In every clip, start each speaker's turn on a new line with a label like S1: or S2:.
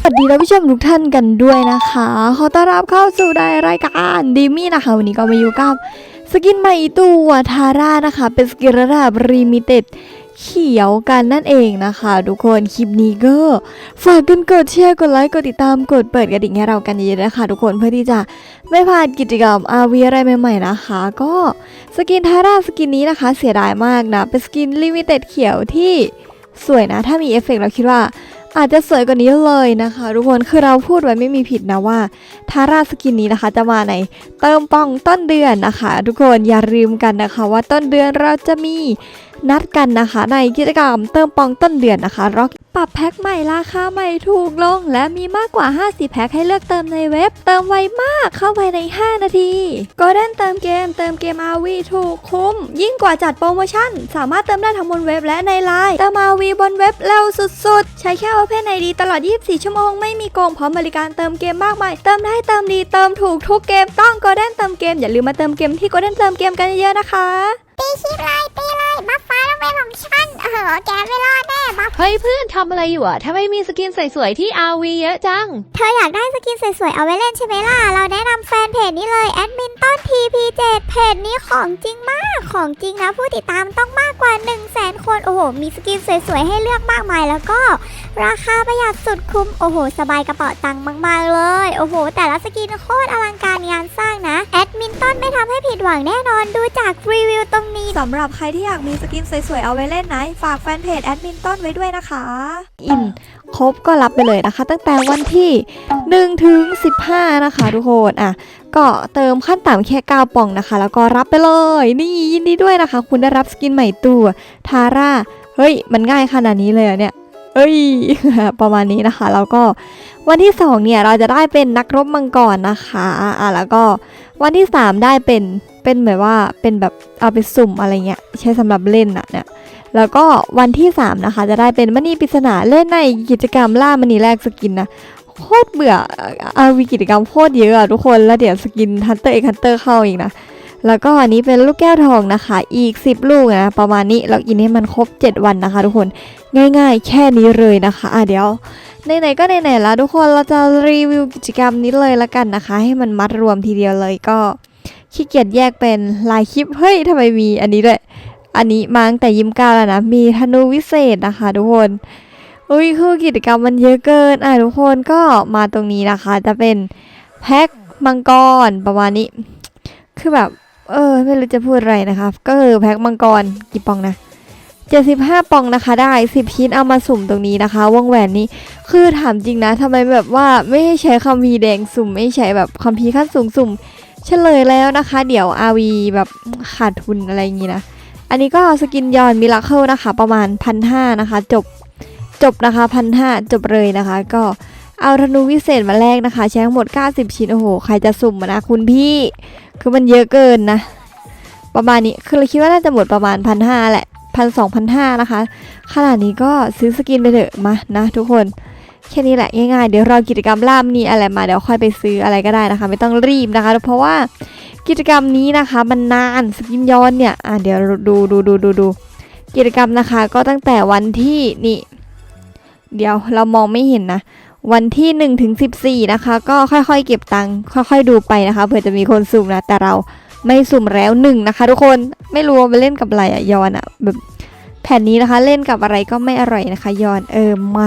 S1: สวัสดีท่านผู้ชมทุกท่านกันด้วยนะคะ ขอต้อนรับเข้าสู่ในรายการดีมี่นะคะ วันนี้ก็มาอยู่กับสกินใหม่ตัวทาร่านะคะ เป็นสกินระดับรีมิเต็ด เขียวกันนั่นเองนะคะ ทุกคนคลิปนี้ก็ฝากกันกดแชร์กดไลค์กดติดตามกดเปิดกระดิ่งให้เรากันเยอะๆนะคะ ทุกคนเพื่อที่จะไม่พลาดกิจกรรมอาวีอะไรใหม่ๆนะคะ ก็สกินทาร่าสกินนี้นะคะ เสียดายมากนะเป็นสกินลิมิเต็ดเขียวที่สวยนะ ถ้ามีเอฟเฟกต์เราคิดว่า อาจจะสวยกว่านี้เลยนะคะ ทุกคนคือเราพูดไว้ไม่มีผิดนะว่าทาราสกินนี้นะคะ จะมาในเติมปองต้นเดือนนะคะ ทุกคนอย่าลืมกันนะคะ ว่าต้นเดือนเราจะมีนัดกันนะคะ ในกิจกรรมเติมปองต้นเดือนนะคะร็อก ปรับแพ็คใหม่ราคาใหม่ถูกลง และมีมากกว่า 50 แพ็คให้เลือกเติมในเว็บ เติมไวมากเข้าไปใน 5 นาทีก็เด้นเติมเกม เติมเกม RV ถูกคุ้ม ยิ่งกว่าจัดโปรโมชั่น สามารถเติมได้ทั้งบนเว็บและในไลน์เติม RV บนเว็บเร็วสุดๆ ใช้แค่ Open ID ตลอด 24 ชั่วโมงไม่มีโกงพร้อมบริการเติมเกมมากมายเติมได้เติมดีเติมถูกทุกเกมต้องก็เด้นเติมเกมอย่าลืมมาเติมเกมที่ก็เด้นเติมเกมกันเยอะๆนะคะ
S2: ตีคลิปเลยตี บัฟฟ้าต้องเป็นของฉันเออแกไม่รอดแน่บัฟ
S3: เฮ้ยเพื่อนทำอะไรอยู่อะทำไมมีสกินสวยๆที่ RV เยอะจัง
S2: เธออยากได้สกินสวยๆเอาไว้เล่นใช่ไหมล่ะ เราแนะนำแฟนเพจนี้เลยแอดมินต้น TP7 เพจนี้ของจริงมากของจริงนะ ผู้ติดตามต้องมากกว่า 1 0 0 0 0แสนคน โอ้โห มีสกินสวยๆให้เลือกมากมายแล้วก็ ราคาประหยัดสุดคุ้ม โอ้โห สบายกระเป๋าตังค์มาก ๆ เลย โอ้โห แต่ละสกินโคตรอลังการ ห้ผิดหวังแน่นอนดูจากรีวิวตรงนี้
S1: สำหรับใครที่อยากมีสกินสวยๆเอาไว้เล่นนะฝากแฟนเพจแอดมินต้นไว้ด้วยนะคะอินครบก็รับไปเลยนะคะ ตั้งแต่วันที่1ถึง15 นะคะทุกคนอะก็เติมขั้นต่ำแค่9ป่องนะคะ แล้วก็รับไปเลย นี่ยินดีด้วยนะคะ คุณได้รับสกินใหม่ตัวทาร่าเฮ้ย มันง่ายขนาดนี้เลยเหรอเนี่ยเอ้ย ประมาณนี้นะคะ แล้วก็วันที่ 2 เนี่ย เราจะได้เป็นนักรบมังกรนะคะอะแล้วก็วันที่ 3 ได้เป็น เป็นเหมือนว่าเป็นแบบเอาไปสุ่มอะไรเงี้ยใช้สำหรับเล่นอะเนี่ยแล้วก็วันที่ 3 นะคะ จะได้เป็นมณีปริศนาเล่นในกิจกรรมล่ามณีแรกสกินนะโคตรเบื่อเอาวีกิจกรรมโคตรเยอะอะทุกคนแล้วเดี๋ยวสกินฮันเตอร์เอกฮันเตอร์เข้าอีกนะแล้วก็อันนี้เป็นลูกแก้วทองนะคะ อีก 10 ลูกนะ ประมาณนี้ล็อกอินให้มันครบ 7 วันนะคะ ทุกคนง่าย ๆ แค่นี้เลยนะคะอะเดี๋ยวไหนๆก็ไหนๆแล้วทุกคนเราจะรีวิวกิจกรรมนี้เลยละกันนะคะ ให้มันมัดรวมทีเดียวเลยก็ ขี้เกียจแยกเป็นลายคลิป เฮ้ยทำไมมีอันนี้ด้วย อันนี้มาตั้งแต่ยิ้มก้าวแล้วนะ มีธนูวิเศษนะคะทุกคนอุ้ยคือกิจกรรมมันเยอะเกิน อะทุกคนก็มาตรงนี้นะคะ จะเป็นแพ็คมังกรประมาณนี้ คือแบบ เออ ไม่รู้จะพูดอะไรนะคะ ก็คือแพ็คมังกรกี่ปองนะ75ปองนะคะได้ 10ชิ้นเอามาสุ่มตรงนี้นะคะ วงแหวนนี้คือถามจริงนะทำไมแบบว่าไม่ให้ใช้คัมภีแดงสุ่ม ไม่ใช้แบบคัมภีขั้นสูงสุ่ม เฉลยแล้วนะคะ เดี๋ยว RV แบบขาดทุนอะไรอย่างงี้นะ อันนี้ก็สกินยอนมิราเคิลนะคะ ประมาณพันห้านะคะ จบจบนะคะพันห้าจบเลยนะคะ ก็เอาธนูวิเศษมาแลกนะคะ ใช้ทั้งหมด 90 ชิ้น โอ้โห ใครจะสุ่มนะคุณพี่ คือมันเยอะเกินนะ ประมาณนี้ คือเราคิดว่าน่าจะหมดประมาณพันห้าแหละพันสองพันห้านะคะ ขนาดนี้ก็ซื้อสกินไปเถอะมานะทุกคน แค่นี้แหละง่ายๆ เดี๋ยวรอกิจกรรมล่ามนี่อะไรมาเดี๋ยวค่อยไปซื้ออะไรก็ได้นะคะ ไม่ต้องรีบนะคะ เพราะว่ากิจกรรมนี้นะคะมันนานสกินย้อนเนี่ยอะเดี๋ยวดูดูดูดูดูกิจกรรมนะคะก็ตั้งแต่วันที่นี่ เดี๋ยวเรามองไม่เห็นนะ วันที่ 1 ถึง 14 นะคะ ก็ค่อยๆ เก็บตังค์ค่อยๆ ดูไปนะคะเผื่อจะมีคนสุ่มนะ แต่เราไม่สุ่มแล้วหนึ่งนะคะ ทุกคนไม่รู้ว่าไปเล่นกับอะไรอะยอนอะแบบแผ่นนี้นะคะ เล่นกับอะไรก็ไม่อร่อยนะคะ ยอนเออมา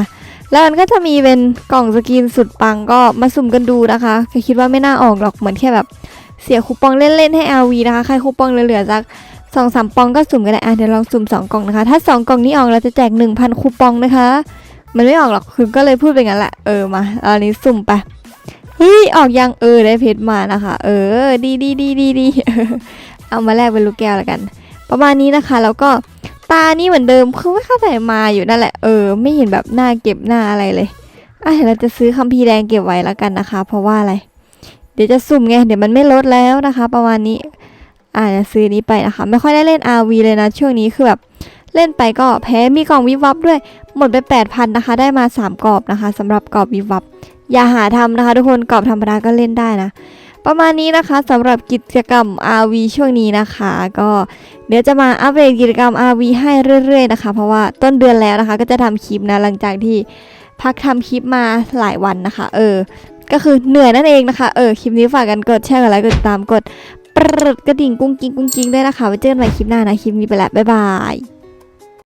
S1: แล้วมันก็จะมีเป็นกล่องสกินสุดปังก็มาสุ่มกันดูนะคะก็คิดว่าไม่น่าออกหรอกเหมือนแค่แบบเสียคูปองเล่นๆให้ LV นะคะใครคูปองเหลือๆสักสองสามปองก็สุ่มกันได้อะเดี๋ยวลองสุ่มสองกล่องนะคะ ถ้าสองกล่องนี้ออกเราจะแจกหนึ่งพันคูปองนะคะ มันไม่ออกหรอกคือก็เลยพูดไปงั้นแหละเออมาอาอันนี้สุ่มไปเฮ้ยออกยังเออได้เพชรมานะคะ เออดีดีดีดีดีเอามาแลกเป็นลูกแก้วแล้วกัน ประมาณนี้นะคะแล้วก็ ตานี่เหมือนเดิมคือไม่เข้าใจมาอยู่นั่นแหละเออไม่เห็นแบบหน้าเก็บหน้าอะไรเลยอะเดี๋ยวเราจะซื้อคัมภีร์แดงเก็บไว้แล้วกันนะคะ เพราะว่าอะไร เดี๋ยวจะสุ่มไงเดี๋ยวมันไม่ลดแล้วนะคะ ประมาณนี้อ่าจะซื้อนี้ไปนะคะ ไม่ค่อยได้เล่น RV เลยนะ ช่วงนี้คือแบบเล่นไปก็แพ้มีกล่องวิบวับด้วย หมดไป 8,000นะคะ ได้มา 3กรอบนะคะสำหรับกรอบวิบวับอย่าหาทำนะคะ ทุกคนกรอบธรรมดาก็เล่นได้นะ ประมาณนี้นะคะสำหรับกิจกรรม RV ช่วงนี้นะคะ ก็เดี๋ยวจะมาอัปเดตกิจกรรม RV ให้เรื่อยๆนะคะ เพราะว่าต้นเดือนแล้วนะคะ ก็จะทำคลิปนะหลังจากที่พักทำคลิปมาหลายวันนะคะ เออ ก็คือเหนื่อยนั่นเองนะคะ เออ คลิปนี้ฝากกันกดแชร์กดไลค์กดติดตามกดปรดกระดิ่งกุ้งกิ้งกุ้งกิ้งด้วยนะคะไว้เจอกันใหม่คลิปหน้านะ คลิปนี้ไปแล้วบ๊ายบาย